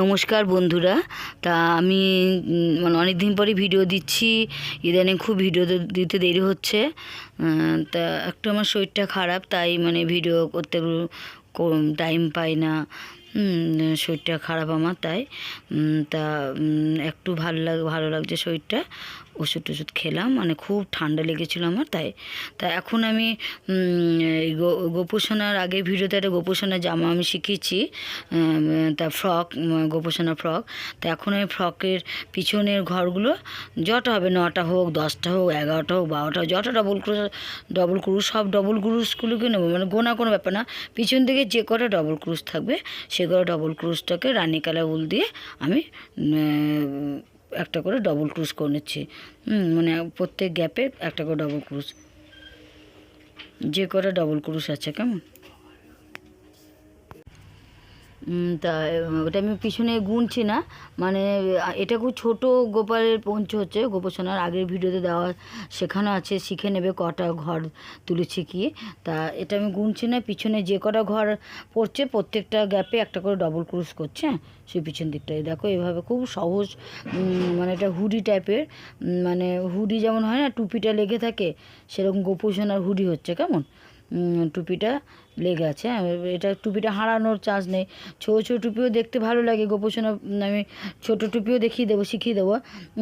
নমস্কার বন্ধুরা। তা আমি মানে অনেক দিন পরে ভিডিও দিচ্ছি। ইদানিং খুব ভিডিও দিতে দেরি হচ্ছে। তা একটু আমার শরীরটা খারাপ, তাই মানে ভিডিও করতে টাইম পাই না। শরীরটা খারাপ আমার, তাই। তা একটু ভালো লাগ, ভালো লাগছে শরীরটা। ওষুধ টষুধ খেলাম মানে খুব ঠান্ডা লেগেছিলো আমার, তাই, তা এখন আমি গোপোষণার আগের ভিডিওতে একটা গোপোষণার জামা আমি শিখেছি তা ফ্রক গোপোষণা ফ্রক, তা এখন আমি ফ্রকের পিছনের ঘরগুলো যটা হবে নটা হোক, দশটা হোক, এগারোটা হোক, বারোটা হোক যটা ডবল ক্রুশ ডবল ক্রুশ সব ডবল ক্রুশগুলোকে নেব মানে গোনা কোনো ব্যাপার না, পিছন থেকে যে কটা ডবল ক্রুশ থাকবে, সে কটা ডবল ক্রুশটাকে রানী কালার উল দিয়ে আমি একটা করে ডবল ক্রুজ করে নিচ্ছি। মানে প্রত্যেক গ্যাপে একটা করে ডবল ক্রুজ যে করে ডবল ক্রুজ আছে, কেমন? তা ওটা আমি পিছনে গুনছি না। মানে এটা খুব ছোটো গোপালের পঞ্চ হচ্ছে। গোপোষণার আগের ভিডিওতে দেওয়া শেখানো আছে শিখে নেবে কটা ঘর তুলেছি কি। তা এটা আমি গুনছি না পিছনে যে কটা ঘর পড়ছে প্রত্যেকটা গ্যাপে একটা করে ডবল ক্রুশ করছে হ্যাঁ, সেই পিছন দিকটায়। দেখো এভাবে খুব সহজ মানে এটা হুডি টাইপের মানে হুডি যেমন হয় না টুপিটা লেগে থাকে সেরকম গোপোষণার হুডি হচ্ছে কেমন? টুপিটা লেগে আছে হ্যাঁ, এটা টুপিটা হারানোর চান্স নেই। ছোটো ছোটো টুপিও দেখতে ভালো লাগে গোপোষণা আমি ছোটো টুপিও দেখিয়ে দেবো শিখিয়ে দেবো।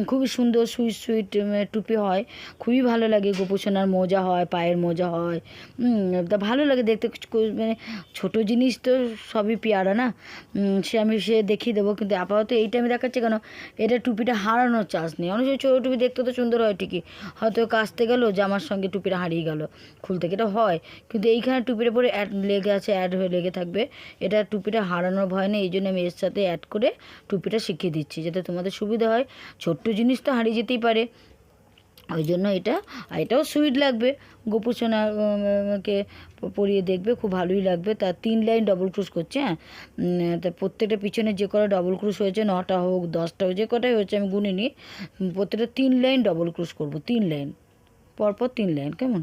খুবই সুন্দর সুইট সুইট টুপি হয় খুবই ভালো লাগে গোপোষণার মোজা হয় পায়ের মোজা হয় তা ভালো লাগে দেখতে মানে ছোটো জিনিস তো সবই পেয়ারা না? সে আমি সে দেখিয়ে দেবো কিন্তু আপাতত এইটা আমি দেখাচ্ছি কেন? এটা টুপিটা হারানোর চান্স নেই। অনেক সময় ছোটো টুপি দেখতে তো সুন্দর হয় ঠিকই হয়তো কাচতে গেলো জামার সঙ্গে টুপিটা হারিয়ে গেল খুলতে গেলে হয় কিন্তু এইখানে টুপির পরে অ্যাড লেগে আছে অ্যাড হয়ে লেগে থাকবে। এটা টুপিটা হারানোর ভয় নেই, এই জন্য আমি এর সাথে অ্যাড করে টুপিটা শিখিয়ে দিচ্ছি, যাতে তোমাদের সুবিধা হয়। ছোট্ট জিনিস তো হারিয়ে যেতেই পারে। ওই জন্য এটা, আর এটাও সুইট লাগবে। গোপুসোনা কে পরিয়ে দেখবে, খুব ভালোই লাগবে। তার তিন লাইন ডবল ক্রুশ করছে হ্যাঁ? তা প্রত্যেকটা পিছনে যে কটা ডবল ক্রুশ হয়েছে, নটা হোক, দশটা হোক, যে কটাই হয়েছে, আমি গুনিনি প্রত্যেকটা তিন লাইন ডবল ক্রুশ করব, তিন লাইন পরপর তিন লাইন কেমন?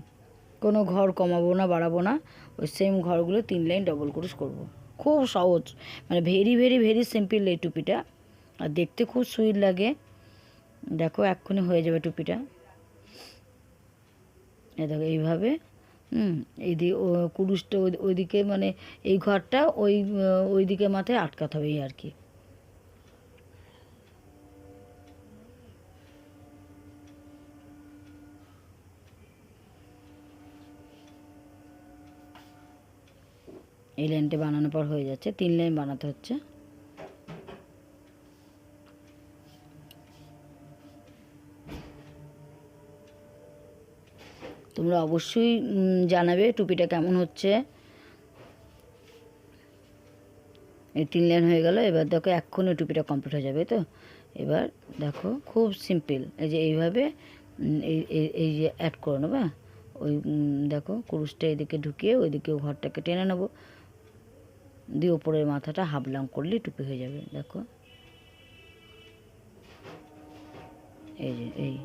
কোনো ঘর কমাবো না, বাড়াবো না, ওই সেম ঘরগুলো তিন লাইন ডবল ক্রুশ করব। খুব সহজ মানে ভেরি ভেরি ভেরি সিম্পল এই টুপিটা। আর দেখতে খুব সুইট লাগে। দেখো, এক্ষুনি হয়ে যাবে টুপিটা। এ দেখো, এইভাবে, হুম এইদিকে কুরুশটা ওই- ওইদিকে মানে এই ঘরটা ওই ওইদিকে মাথায় আটকাতে হবে এই আর কি। এই লাইনটা বানানোর পর হয়ে যাচ্ছে, তিন লাইন বানাতে হচ্ছে। তোমরা অবশ্যই জানাবে টুপিটা কেমন হচ্ছে। এই তিন লাইন হয়ে গেল, এবার দেখো এক্ষুনি টুপিটা কমপ্লিট হয়ে যাবে তো? এবার দেখো, খুব সিম্পল এই যে এইভাবে এই, এই- যে অ্যাড করে নেব হ্যাঁ? ওই দেখো, কুরুশটা এদিকে ঢুকিয়ে, ওইদিকে ঘরটাকে টেনে নেব। দিয়ে ওপরের মাথাটা হাবলাম করলে টুপি হয়ে যাবে, দেখো। এই যে, এই।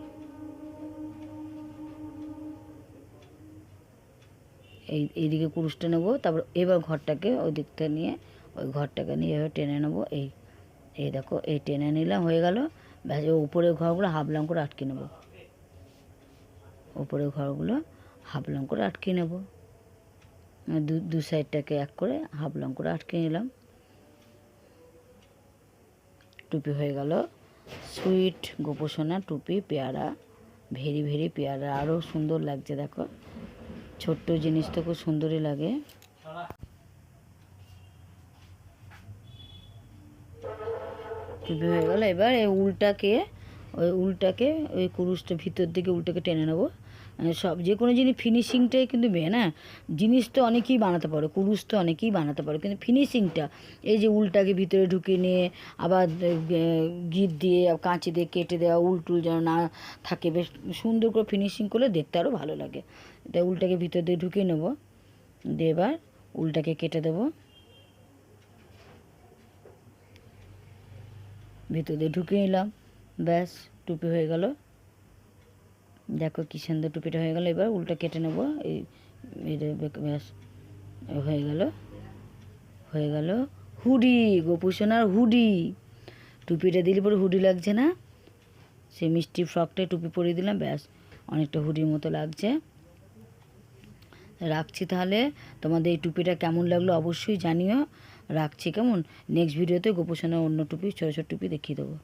এই, এইদিকে কুরুশটা নেব, তারপর এবার ঘরটাকে ওই দিকটা নিয়ে, ওই ঘরটাকে নিয়ে এভাবে টেনে নেব, এই এই দেখো, এই টেনে নিলাম, হয়ে গেল। ব্যাস উপরের ঘরগুলো হাফলাম করে আটকে নেব। উপরের ঘরগুলো হাফলাম করে আটকে নেব। দু দু সাইডটাকে এক করে হাফ লং করে আটকে নিলাম। টুপি হয়ে গেল। সুইট গোপোষণা টুপি, পেয়ারা, ভেরি ভেরি পেয়ারা। আরও সুন্দর লাগছে, দেখো। ছোট্ট জিনিস তো খুব সুন্দরই লাগে। টুপি হয়ে গেল। এবার এই উলটাকে, ওই উলটাকে, ওই কুরুশটা ভিতর দিকে উলটাকে টেনে নেব। মানে সব, যে কোনো জিনিস ফিনিশিংটাই কিন্তু মেন হ্যাঁ? জিনিস তো অনেকেই বানাতে পারে, কুরুশ তো অনেকেই বানাতে পারে, কিন্তু ফিনিশিংটা এই যে উলটাকে ভিতরে ঢুকিয়ে নিয়ে আবার গিট দিয়ে, কাঁচি দিয়ে কেটে দেওয়া উল টুল যেন না থাকে, বেশ সুন্দর করে ফিনিশিং করলে দেখতে আরও ভালো লাগে। এটা উলটাকে ভিতর দিয়ে ঢুকিয়ে নেব, দিয়ে এবার উলটাকে কেটে দেবো। ভিতর দিয়ে ঢুকিয়ে নিলাম, ব্যাস, টুপি হয়ে গেল। দেখো কি সুন্দর টুপিটা হয়ে গেল, এবার উল্টা কেটে নেব। এই ব্যাস, হয়ে গেল হয়ে গেল হুডি গোপুসোনার হুডি। টুপিটা দিলে পরে হুডি লাগছে না? সে মিষ্টি ফ্রকটায় টুপি পরিয়ে দিলাম, ব্যাস, অনেকটা হুডির মতো লাগছে। রাখছি তাহলে, তোমাদের এই টুপিটা কেমন লাগল অবশ্যই জানিও। রাখছি কেমন? নেক্সট ভিডিওতে গোপোষণের অন্য টুপি, ছোটো ছোটো টুপি দেখিয়ে দেবো।